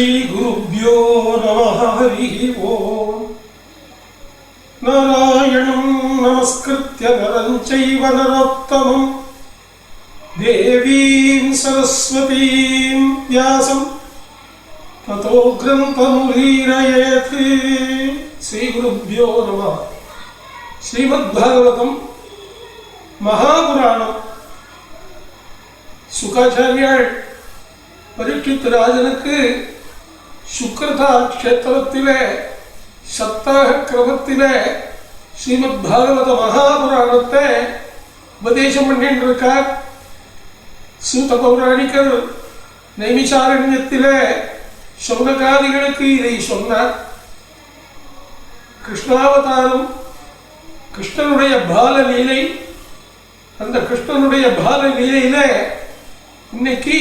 श्रीगुरुभ्यो नमः हरिः ओम् नारायणं नमस्कृत्य नरं चैव नरोत्तमम् देवीं सरस्वतीं व्यासं ततो ग्रन्थमुदीरयेत् श्रीगुरुभ्यो नमः श्रीमद्भागवतं महापुराणं சுகாச்சாரியாள் பரீட்சித் ராஜனுக்கு சுக்ரதா கஷேத்திரத்திலே சப்தாக கிரமத்திலே ஸ்ரீமத் பாகவத மகாபுராணத்தை உபதேசம் பண்ணிட்டு இருக்கார் சூத பௌராணிகர் நைமிசாரண்யத்திலே சௌனகாதிகளுக்கு இதை சொன்னார் கிருஷ்ணாவதாரம் கிருஷ்ணனுடைய பால லீலை அந்த கிருஷ்ணனுடைய பால லீலையில இன்னைக்கு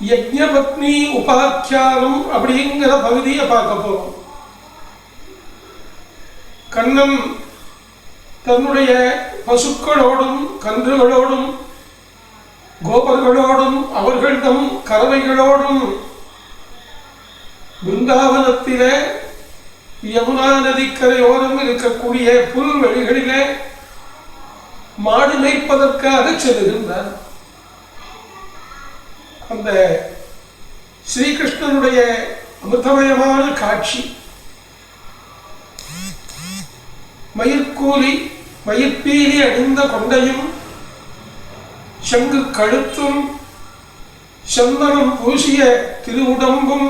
யஜ்ஞபத்னி உபாக்கியானம் அப்படிங்கிற பகுதியை பார்க்க போறோம். கண்ணன் தன்னுடைய பசுக்களோடும் கன்றுகளோடும் கோபர்களோடும் அவர்களிடம் கறவைகளோடும் பிருந்தாவனத்திலே யமுனா நதிக்கரையோரம் இருக்கக்கூடிய புல்வெளிகளிலே மாடு மேய்ப்பதற்காக செல்கின்றார். அந்த ஸ்ரீகிருஷ்ணனுடைய அமிர்தமயமான காட்சி. மயிர்கூலி மயிர்பீலி அணிந்த கொண்டையும் சங்கு கழுத்தும் சந்தனம் பூசிய திருவுடம்பும்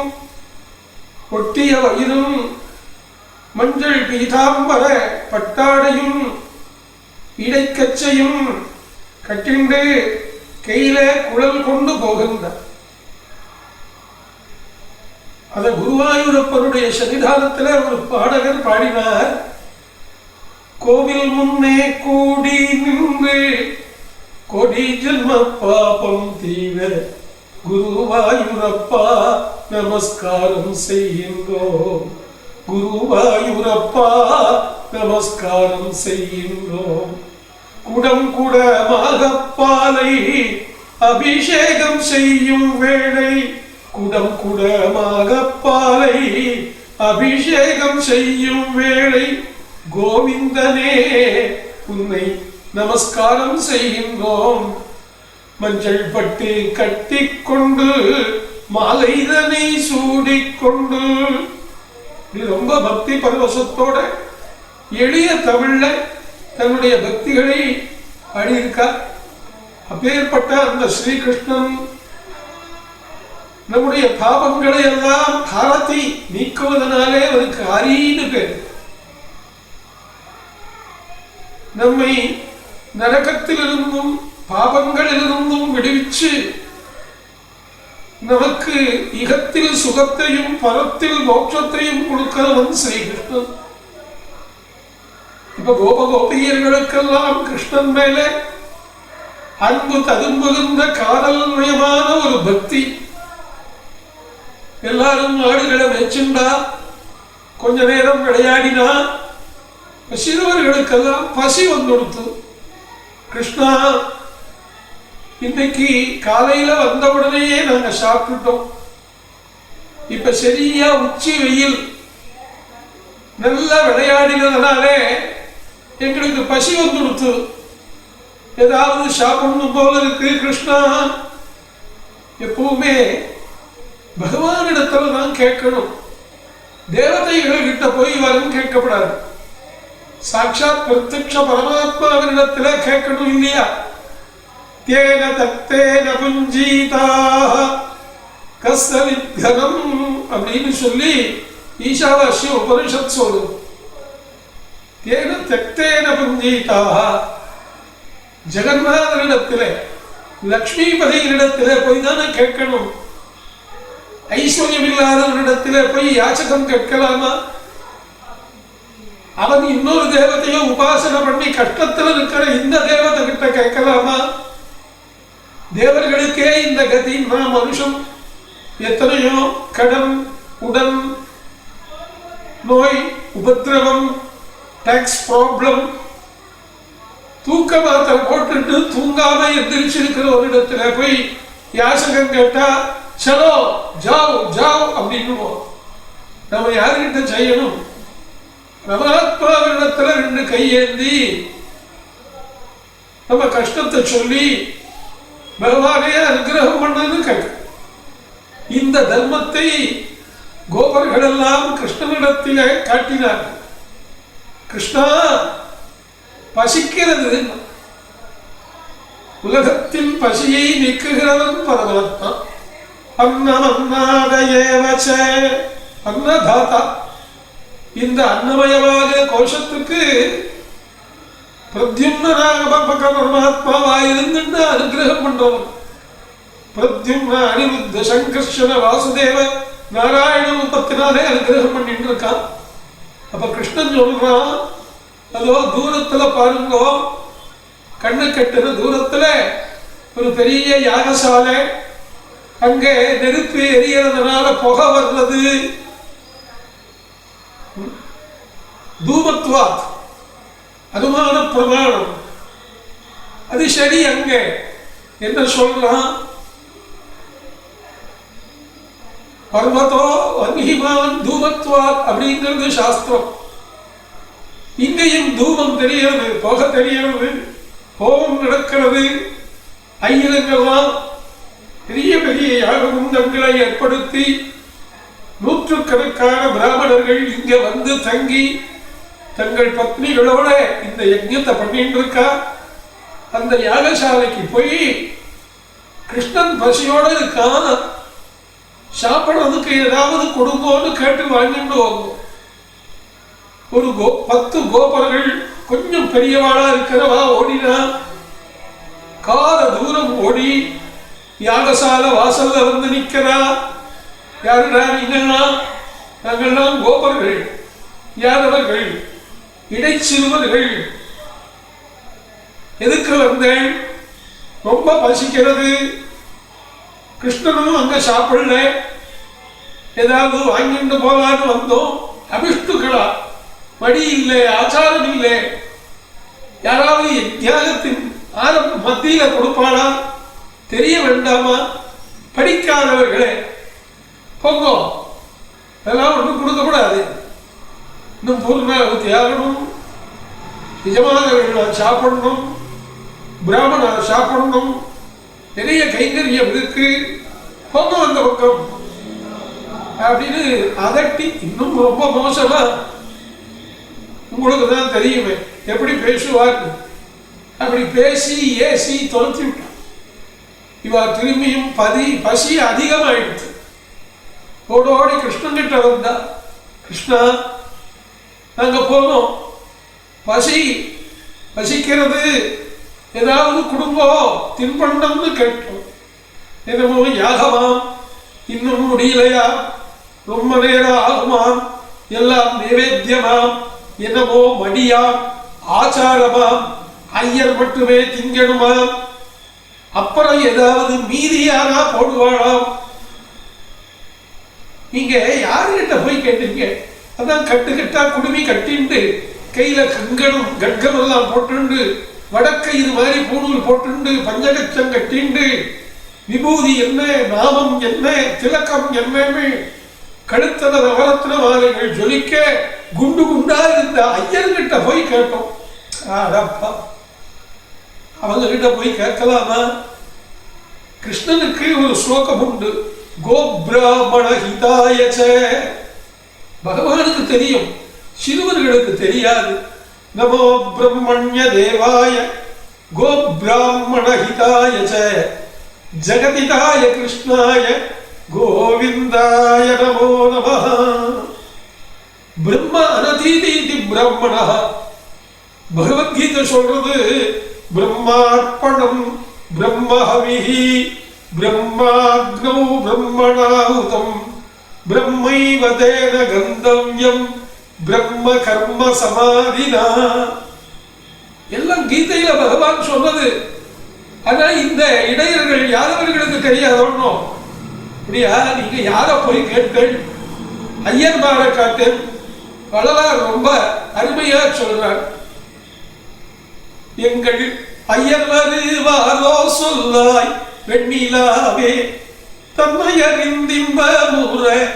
ஒட்டிய வயிறும் மஞ்சள் பீதாம்பர பட்டாடையும் இடைக்கச்சையும் கட்டிண்டு கையில குழல் கொண்டு போகின்றார் அத குருவாயூரப்பனுடைய சன்னிதானத்தில் ஒரு பாடகர் பாடினார். கோவில் முன்னே கூடி நின்று கொடி ஜென்ம பாபம் தீர குருவாயூரப்பா நமஸ்காரம் செய்கின்றோம். குருவாயூரப்பா நமஸ்காரம் செய்கின்றோம். குடம் குடமாக பாலை அபிஷேகம் செய்யும் வேளை. குடம் குடமாக பாலை அபிஷேகம் செய்யும் வேளை. கோவிந்தனே உன்னை நமஸ்காரம் செய்கின்றோம். மஞ்சள் பட்டு கட்டிக்கொண்டு மாலைதனை சூடிக்கொண்டு. இது ரொம்ப பக்தி பரவசத்தோட எளிய தமிழ்ல தன்னுடைய பக்திகளை பாடியிருக்கார். அப்பேற்பட்ட அந்த ஸ்ரீகிருஷ்ணன் நம்முடைய பாபங்களை எல்லாம் காலத்தை நீக்குவதனாலே அவருக்கு ஹரின்னு பேர். நம்மை நரகத்திலிருந்தும் பாபங்களிலிருந்தும் விடுவிச்சு நமக்கு இகத்தில் சுகத்தையும் பரத்தில் மோட்சத்தையும் கொடுக்கிறவன் ஸ்ரீகிருஷ்ணன். இப்ப கோபகோபியர்களுக்கெல்லாம் கிருஷ்ணன் மேல அன்பு ததும்புகின்ற காதல் மயமான ஒரு பக்தி. எல்லாரும் ஆடுகளை வச்சுண்டா கொஞ்ச நேரம் விளையாடினா சிறுவர்களுக்கெல்லாம் பசி வந்துடுத்து. கிருஷ்ணா இன்னைக்கு காலையில வந்த உடனேயே நாங்க சாப்பிட்டுட்டோம். இப்ப சரியா உச்சி வெயில். நல்லா விளையாடினதுனாலே எங்களுக்கு பசி வந்துடுத்து. ஏதாவது சாப்பிடணும் போல இருக்கு கிருஷ்ணா. எப்பவுமே பகவானிடத்துல தான் கேட்கணும். தேவதைகள் கிட்ட போய் வரும் கேட்கப்படாது. சாட்சாத் பிரத்யக்ஷ பரமாத்மாவினிடத்துல கேட்கணும் இல்லையா? தேன தத்தேன புஞ்சீதா கஸ்தவித்தனம் அப்படின்னு சொல்லி ஈஷாவாசிய உபனிஷத் சொல்லும் ஏன தெத்தேன புஞ்சீதாக ஜெகநாதனிடத்திலே லக்ஷ்மிபதியினிடத்திலே போய் தானே கேட்கணும் ஐஸ்வர்யம் இல்லாதவனிடத்திலே போய் யாச்சகம் கேட்கலாமா அவன் இன்னொரு தேவதையை உபாசனை பண்ணி கஷ்டத்தில் இருக்கிற இந்த தேவத்தை கிட்ட கேட்கலாமா தேவர்களுக்கே இந்த கதி நான் மனுஷன் எத்தனையோ கடன் உடன் நோய் உபத்திரவம் டேக்ஸ் ப்ராப்ளம் தூக்க மாத்திரை போட்டுட்டு தூங்காம எந்திரிச்சிருக்கிற ஒரு இடத்துல போய் யாசகம் கேட்டா சலோ ஜாவ் ஜாவ் அப்படின்னுவோம். நம்ம யாருக்கிட்ட செய்யணும்? பரமாத்மாவிடத்துல ரெண்டு கையேந்தி நம்ம கஷ்டத்தை சொல்லி பகவானே அனுகிரகம் பண்ணது கேட்க இந்த தர்மத்தை கோபர்கள் எல்லாம் கிருஷ்ணனிடத்திலே காட்டினார்கள். கிருஷ்ணா பசிக்கிறது. உலகத்தில் பசியை நீக்குகிறதும் பரமாத்மா. அன்னம் அன்னதாத்தா இந்த அன்னமயமாக கோஷத்துக்கு பிரத்யும்னாக பரமாத்மாவாயிருந்துட்டு அனுகிரகம் பண்றவன் பிரத்யும்ன அனிருத்த சங்கர்ஷன வாசுதேவ நாராயண முப்பத்தினாலே அனுகிரகம் பண்ணிட்டு இருக்கான் அப்ப கிருஷ்ணன் சொல்றான் அதோ தூரத்துல பாருங்கோ கண்ணு கட்டுற தூரத்துல ஒரு பெரிய யாகசாலை அங்கே நெருப்பு எரியறதுனால புகை வர்றது. தூமத்வாத் அனுமான பிரமாணம். அது சரி அங்கே என்ன சொல்றான். பர்வதோ வன்ஹிமான் தூமத்வாத் அப்படிங்கிறது சாஸ்திரம். இங்கேயும் தூமம் தெரிகிறது புகை தெரிகிறது கோபம் நடக்கிறது. ஐயங்கள்லாம் பெரிய பெரிய யாககுந்தங்களை ஏற்படுத்தி நூற்றுக்கணக்கான பிராமணர்கள் இங்கே வந்து தங்கி தங்கள் பத்னிகளோட இந்த யஜ்யத்தை பண்ணிட்டு இருக்கா? அந்த யாகசாலைக்கு போய் கிருஷ்ணன் பசியோடு இருக்கான். சாப்பிட்றதுக்கு ஏதாவது கொடுங்கோன்னு கேட்டு வாங்கிட்டு வாங்குவோம் ஒரு கோ பத்து கோபர்கள் கொஞ்சம் பெரியவாளா இருக்கிறவா ஓடினா கால தூரம் ஓடி யாகசால வாசல்ல வந்து நிற்கிறா யாருடா நீங்களா நாங்கள்லாம் கோபர்கள் யாதவர்கள் இடைச்சிறுவர்கள் எதுக்கு வந்தேன் ரொம்ப பசிக்கிறது கிருஷ்ணனும் அங்க சாப்பிடல. ஏதாவது வாங்கிட்டு போலான்னு வந்தோம். அபிஷ்டுகளா மடி இல்லை ஆச்சாரம் இல்லை. யாராவது தியாகத்தின் ஆரம்ப மத்தியில கொடுப்பானா? தெரிய வேண்டாமா? படிக்காதவர்களே போங்கோ. அதெல்லாம் ஒன்றும் கொடுக்கக்கூடாது. இன்னும் பூர்ணாவதி ஆகணும் நிஜமானவர்கள் சாப்பிடணும். பிராமணர் சாப்பிடணும். நிறைய கைங்கரியம் இருக்கு போங்க அந்த பக்கம். அப்படின்னு அதட்டி இன்னும் ரொம்ப மோசமா உங்களுக்கு தான் தெரியுமே. எப்படி பேசுவார்னு அப்படி பேசி ஏசி தொலைச்சி விட்டான் இவா திரும்பியும் பதி பசி அதிகமாயிடுச்சு. ஓடி ஓடி கிருஷ்ணன் வந்தா கிருஷ்ணா நாங்கள் போனோம். பசி பசிக்கிறது ஏதாவது குடும்பம் தின்பண்டம்னு கேட்டோம் என்னமோ யாகமாம் இன்னும் முடியலையா? ரொம்ப நேரம் ஆகுமாம் எல்லாம் நைவேத்தியமாம் என்னமோ மடியாம் ஆச்சாரமாம் ஐயர் மட்டுமே திங்கணுமாம். அப்புறம் ஏதாவது மீதியானா போடுவாளாம். நீங்க யாருகிட்ட போய் கேட்டீங்க? அதான் கட்டு கட்டா குடுமி கட்டிண்டு கையில கங்கணம் கட்கம் எல்லாம் போட்டுண்டு வடக்க இது மாதிரி பூணூல் போட்டுண்டு பஞ்சகச்சம் கட்டிண்டு விபூதி என்ன நாமம் என்ன திலக்கம் என்னன்னு கழுத்தன நவரத்ன மாலைகள் ஜொலிக்க குண்டு குண்டா இருந்த ஐயர்கிட்ட போய் கேட்டோம். ஆடப்பா அவங்க கிட்ட போய் கேட்கலாமா? கிருஷ்ணனுக்கு ஒரு ஸ்லோகம் உண்டு. கோபிராமண ஹிதாயச்ச. பகவானுக்கு தெரியும் சிறுவர்களுக்கு தெரியாது. நமோ பிரம்மண்ய தேவாய கோபிராமண ஹிதாயச்ச ஜெகதிதாய கிருஷ்ணாய கோவிந்தாய நமோ நம பிரம்ம அனதீதி பிராமணா பகவத்கீதை சொல்றது பிரம்மார்ப்பணம் பிரம்மஹவிஹி பிரம்மாக்னௌ பிரம்மணாஹுதம் பிரம்மைவ தேன கந்தவ்யம் பிரம்ம கர்ம சமாதினா. எல்லாம் கீதையில பகவான் சொன்னது. ஆனா இந்த இடையர்கள் யாதவர்களுக்கு தெரியாது ஒன்றும் அப்படியா? நீங்க யார போய் கேட்கள்? ஐயன்மாரை காட்டேன் வள்ளலார் ரொம்ப அருமையா சொல்றார். எங்கள் ஐயர் வருவாரோ சொல்லாய் வெண்ணிலாவே தன்னையறிந்திம்ப மூற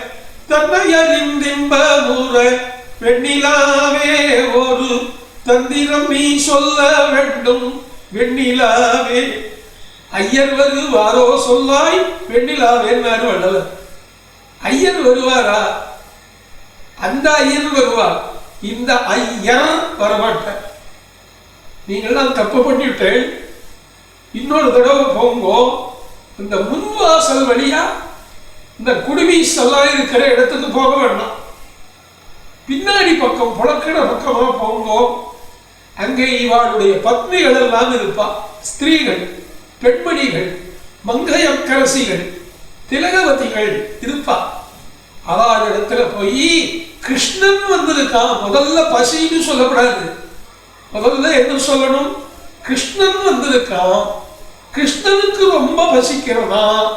தன்னையறிந்திம்ப மூற வெண்ணிலாவே ஒரு தந்திரம் நீ சொல்ல வேண்டும். வெண்ணிலாவே ஐயர் வருவாரோ சொல்லாய். வெண்ணிலாவே வள்ளலர் ஐயர் வருவாரா? அந்த ஐயன் வருவார். இந்த ஐயர் வரமாட்டார். நீங்களாம் தப்பு பண்ணிவிட்டேன். இன்னொரு தடவை போங்கோ. இந்த முன்வாசல் வழியா இந்த குடுமி செல்லாம் இருக்கிற இடத்துக்கு போக வேண்டாம். பின்னாடி பக்கம் புழக்கிற பக்கமா போங்கோ. அங்கே இவாளுடைய பத்னிகள் எல்லாம் இருப்பா. ஸ்திரீகள் பெண்மணிகள் மங்கையக்கரசிகள் திலகவதிகள் இருப்பா. அவள் இடத்துல போய் கிருஷ்ணன் வந்திருக்கான். முதல்ல பசின்னு சொல்லக்கூடாது முதல்ல என்ன சொல்லணும்? கிருஷ்ணன் வந்திருக்கான். கிருஷ்ணனுக்கு ரொம்ப பசிக்கிறனா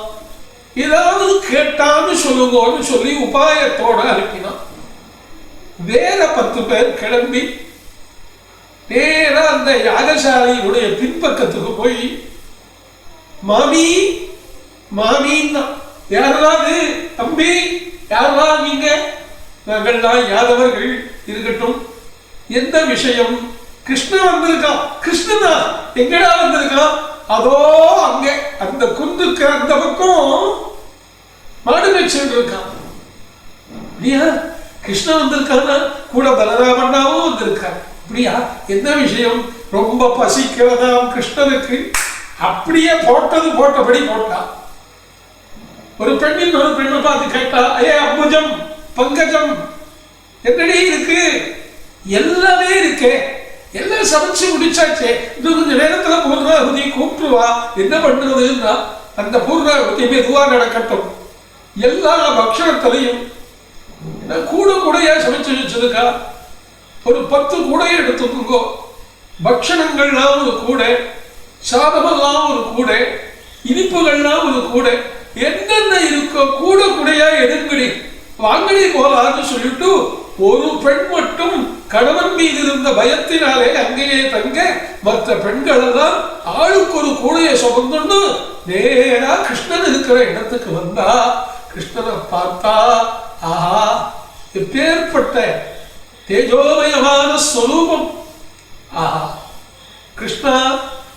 ஏதாவது கேட்டான்னு சொல்லுங்கன்னு சொல்லி உபாயத்தோட அனுப்பினான். வேற பத்து பேர் கிளம்பி நேராக அந்த யாகசாலையுடைய பின்பக்கத்துக்கு போய் மாமி மாமின்னா யாராவது தம்பி யாரா நீங்க? நாங்கள்லாம் யாதவர்கள் இருக்கட்டும். எந்த விஷயம்? கிருஷ்ணன் வந்திருக்கான் கிருஷ்ணனா? எங்கடா வந்திருக்கான் அதோ அங்க அந்த குந்துக்கு அந்த பக்கம் மாடு மேய்ச்சல் இருக்கான் கிருஷ்ணன் வந்திருக்காருன்னா கூட பலராமண்ணாவும் வந்திருக்காரு அப்படியா? என்ன விஷயம்? ரொம்ப பசிக்கிறதாம் கிருஷ்ணனுக்கு. அப்படியே போட்டது போட்டபடி போட்டான் ஒரு பெண்ணின் ஒரு பெண்ணை பார்த்து கேட்டா ஏ அம்புஜம் பங்கஜம் என்னடி இருக்கு? எல்லாமே இருக்கே. எல்லாம் சமைச்சு முடிச்சாச்சே. இன்னும் கொஞ்சம் நேரத்துல பூர்ணாகுதி கூப்பிடுவா என்ன பண்ணுறதுன்னா அந்த பூர்ணாகுதி மெதுவாக நடக்கட்டும். எல்லா பக்ஷணத்திலையும் நான் கூட கூடையா சமைச்சு வச்சிருக்கா. ஒரு பத்து கூடையை எடுத்துக்கோ பக்ஷணங்கள்லாம் ஒரு கூடை சாதமெல்லாம் ஒரு கூடை இனிப்புகள்லாம் ஒரு கூடை. என்னென்ன இருக்கோ கூட கூடையா எடுங்கடி. வாங்கடி போலான்னு சொல்லிட்டு ஒரு பெண் மட்டும் கணவன் மீது இருந்த பயத்தினாலே அங்கேயே தங்க மற்ற பெண்கள் எல்லாம் ஆளுக்கு ஒரு கூடையை சுமந்துண்டு நேரா கிருஷ்ணன் இருக்கிற இடத்துக்கு வந்தா கிருஷ்ணனை பார்த்தா ஆஹா எப்பேற்பட்ட தேஜோமயமான ஸ்வரூபம் ஆஹா கிருஷ்ணா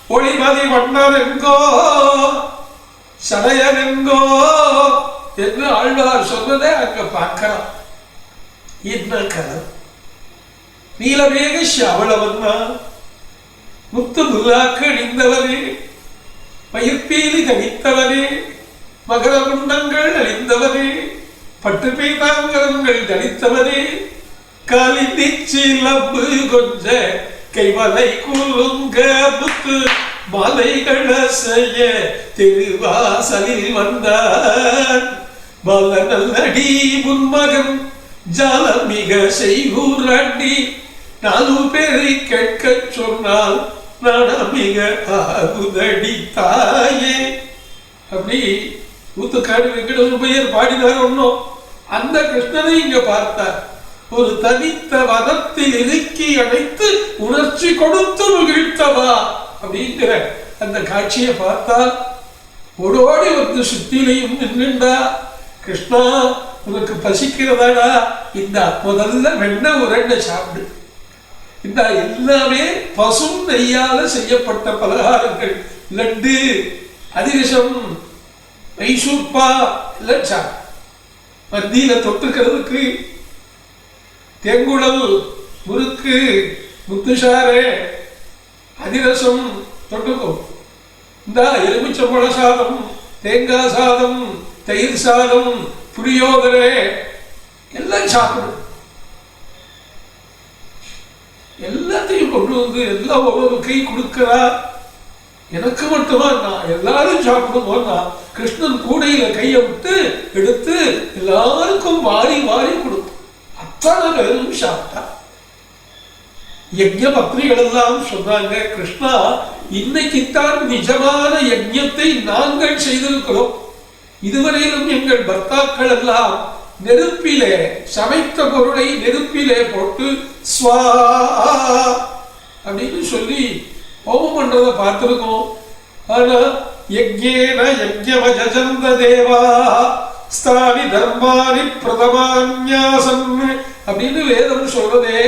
ஒளிமதி வண்ணனெங்கோ சடையனெங்கோ என்று ஆழ்வார் சொன்னதை அங்க பார்க்கலாம். என்ன கதை? நீலமேக சியாவளவன்னா முத்து முல்லாக்கு அணிந்தவனே மயிர்பீலி தனித்தவனே மகர குண்டங்கள் அழிந்தவனே பட்டு பீதாங்கரங்கள் தனித்தவனே காலிந்திச்சிலம்பு கொஞ்ச கைவலை குலுங்க புத்து மலைகள செய்ய திருவாசலில் வந்தான். பலனல்லடி முன்மகன் ஜாலமிக செய்கூரண்டி நாலு பேரை கேட்க சொன்னால் நாடமிக ஆகுதடி தாயே. அப்படி ஊத்துக்காடு வெங்கடசுப்பையர் பாடினார் ஒன்றும் அந்த கிருஷ்ணனை இங்க பார்த்தார். ஒரு தனித்த வதத்தில் இறுக்கி அடைத்து உணர்ச்சி கொடுத்து மகிழ்த்தவா அப்படிங்கிற அந்த காட்சியை பார்த்தா ஓடோடி வந்து சுத்திலையும் நின்றுண்டா. கிருஷ்ணா உனக்கு பசிக்கிறதாடா. இந்த முதல்ல வெண்ண உரண்ட சாப்பிடு. இந்த எல்லாமே பசும் நெய்யால செய்யப்பட்ட பலகாரங்கள். லட்டு அதிரசம் மைசூர்பா எல்லாம் சாப்பிடு மத்தியில தொட்டுக்கிறதுக்கு தேங்குடல் முறுக்கு முத்துசாரே அதிரசம் தொட்டுக்கும் இந்த எலுமிச்சம்பழ சாதம் தேங்காய் சாதம் தயிர் சாதம் புளியோதரை எல்லாம் சாப்பிடும் எல்லாத்தையும் கொண்டு வந்து எல்லாம் ஒவ்வொரு கை கொடுக்கிறா. எனக்கு மட்டுமா நான் எல்லாரும் சாப்பிடுவோம்னா கிருஷ்ணன் கூடையில கையை விட்டு எடுத்து எல்லாருக்கும் வாரி வாரி கொடுத்து அத்தனை பேரும் சாப்பிட்டா. யஜ்ய பத்னிகள் எல்லாம் சொன்னாங்க கிருஷ்ணா இன்னைக்குத்தான் நிஜமான யஜ்யத்தை நாங்கள் செய்திருக்கிறோம். இதுவரையிலும் எங்கள் பர்த்தாக்கள் எல்லாம் நெருப்பிலே சமைத்த பொருளை நெருப்பிலே போட்டு ஸ்வா அப்படின்னு சொல்லி ஹோமம் பண்றதை பார்த்திருக்கோம். ஆனா யஜ்ஞேன யஜ்ஞமஜந்த தேவா ஸ்தானி தர்மானி பிரதமான்யாசன் அப்படின்னு வேதம் சொல்றதே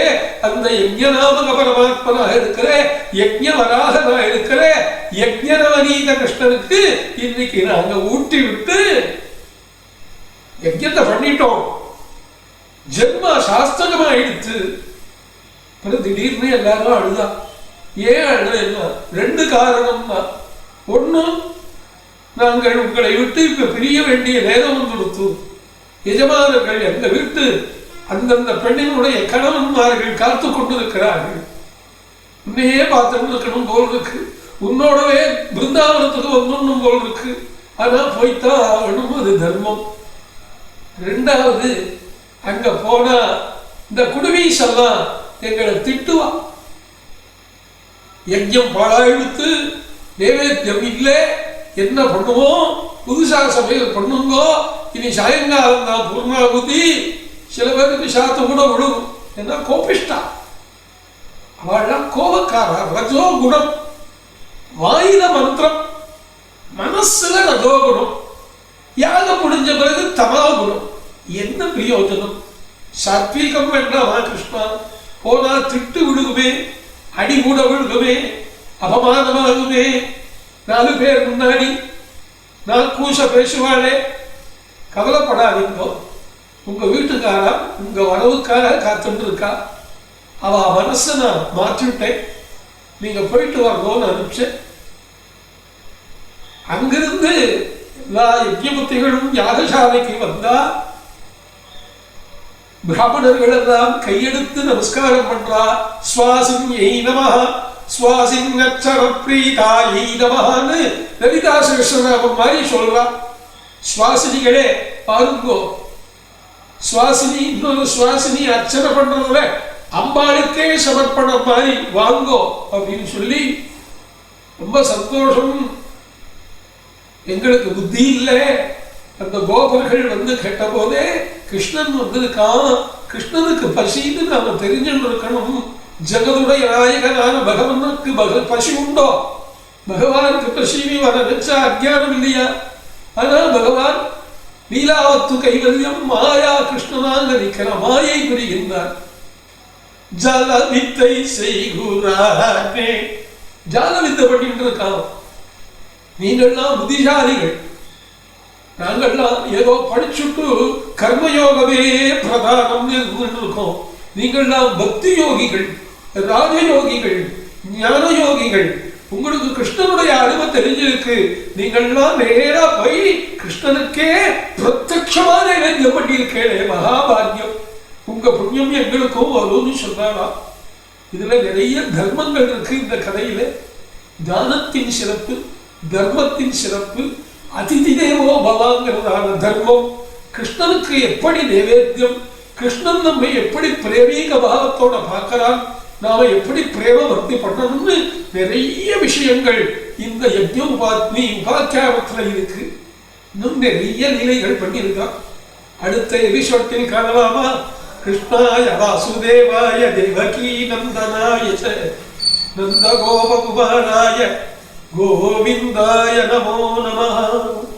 அந்த யஜ்ஞநாமக பரமாத்மனா இருக்கிற யஜ்யவராகனாக இருக்கிற யஜ்யநவநீத கிருஷ்ணனுக்கு இன்னைக்கு நாங்க ஊட்டி விட்டு யஜ்யத்தை பண்ணிட்டோம். ஜென்ம சாஸ்திரமா எடுத்து திடீர்னு எல்லாரும் அழுதான் ஏன் அழுதுன்னா ரெண்டு காரணம்னா ஒண்ணு நாங்கள் உங்களை விட்டு இப்ப பிரிய வேண்டிய நேரம் வந்துடுத்து எஜமானர்கள் எங்கள் வீட்டு அந்தந்த பெண்ணினுடைய கணவன்மார்கள் காத்து கொண்டிருக்கிறார்கள். உன்னையே பார்த்துட்டு இருக்கணும் போல் இருக்கு உன்னோடவே பிருந்தாவனத்துக்கு வந்துடணும் போல் இருக்கு ஆனா போய்த்தான் ஆகணும் அது தர்மம். ரெண்டாவது அங்க போனா இந்த குடுவீசெல்லாம் எல்லாம் எங்களை திட்டுவான் யஜ்யம் பாழாயிடுத்து நைவேத்தியம் இல்லை என்ன பண்ணுவோம்? புதுசாக சமையல் பண்ணுங்கோ? இனி சாயங்காலம் தான் பூர்ணாகுதி. சில பேருக்கு சாத்தம் கூட விழும் என்ன கோபிஷ்டா. அவள்லாம் கோபக்கார? ரஜோ குணம் வாயில மந்திரம். மனசுல ரஜோ குணம் யாகம் முடிஞ்ச பிறகு தமா குணம் என்ன பிரயோஜனம்? சாத்வீகம் வேண்டாமா கிருஷ்ணா. போனா திட்டு விடுகுமே அடி கூட விழுகுமே அவமானமாகுமே நாலு பேர் முன்னாடி நான் கூச பேசுவாளே. கவலைப்படாதீங்கோ. உங்க வீட்டுக்காரா உங்க வரவுக்கார காத்துட்டு இருக்கா அவ மனசை நான் மாற்றிவிட்டேன். நீங்க போயிட்டு வரணும்னு அனுப்பிச்சேன். அங்கிருந்து எல்லா யஜ்யபுத்திகளும் யாகசாலைக்கு வந்தா பிராமணர்கள் எல்லாம் கையெடுத்து நமஸ்காரம் பண்றா. சுவாசின்யை அச்சர பிரீதா எய் நமஹான்னு லலிதா சகஸ்ரநாமம் மாதிரி சொல்றா. சுவாசினிகளே பாருங்கோ. சுவாசினி இன்னொரு சுவாசினி அர்ச்சனை பண்றதுல அம்பாளுக்கே சமர்ப்பணம் மாதிரி வாங்கோ அப்படின்னு சொல்லி ரொம்ப சந்தோஷம். எங்களுக்கு புத்தி இல்லை அந்த கோபர்கள் வந்து கேட்ட போதே கிருஷ்ணன் வந்திருக்கான் கிருஷ்ணனுக்கு பசின்னு நாம தெரிஞ்சுட்டு இருக்கணும் ஜெகதுடைய நாயகனான பகவனுக்கு பக பசி உண்டோ? பகவானுக்கு பசினி வர வச்சா அஜானம் இல்லையா? ஆனா பகவான் லீலாவத்து கைவல்யம் மாயா கிருஷ்ணனாக நிற்கிற மாயை புரிகின்றார். ஜல வித்தை செய்குறானே ஜால பண்ணிட்டு இருக்கான். நீங்கள்லாம் புத்திசாலிகள். நாங்கள்லாம் ஏதோ படிச்சுட்டு கர்மயோகமே பிரதானம்னு இருக்கோம் நீங்கள்லாம் பக்தி யோகிகள் ராஜயோகிகள் ஞான யோகிகள் உங்களுக்கு கிருஷ்ணனுடைய அறிவு தெரிஞ்சிருக்கு. நீங்கள்லாம் நேரா போய் கிருஷ்ணனுக்கே பிரத்யட்சமா நைவேத்தியம் பண்ணியிருக்கேனே மகாபாகியம். உங்க புண்ணியம் எங்களுக்கும் வரும்னு சொன்னாரா இதுல நிறைய தர்மங்கள் இருக்கு இந்த கதையில. தானத்தின் சிறப்பு தர்மத்தின் சிறப்பு அதிதி தேவோ பவாங்கிறதான தர்மம். கிருஷ்ணனுக்கு எப்படி நைவேத்தியம் கிருஷ்ணன் நம்மை எப்படி பிரேமீக பாவத்தோட பார்க்கிறான் நாம எப்படி பிரேம பக்தி பண்ணணும்னு நிறைய விஷயங்கள் இந்த யஜ்ய உபாத்மி உபாத்தியாபத்தில் இருக்கு. இன்னும் நிறைய நிலைகள் பண்ணியிருக்கான். அடுத்த எபிசோட்டில் காணலாமா? கிருஷ்ணாய வாசுதேவாய தேவகி நந்தனாய நந்தகோபகுமாராய நந்த கோபகுமாராய கோவிந்தாய நமோ நமः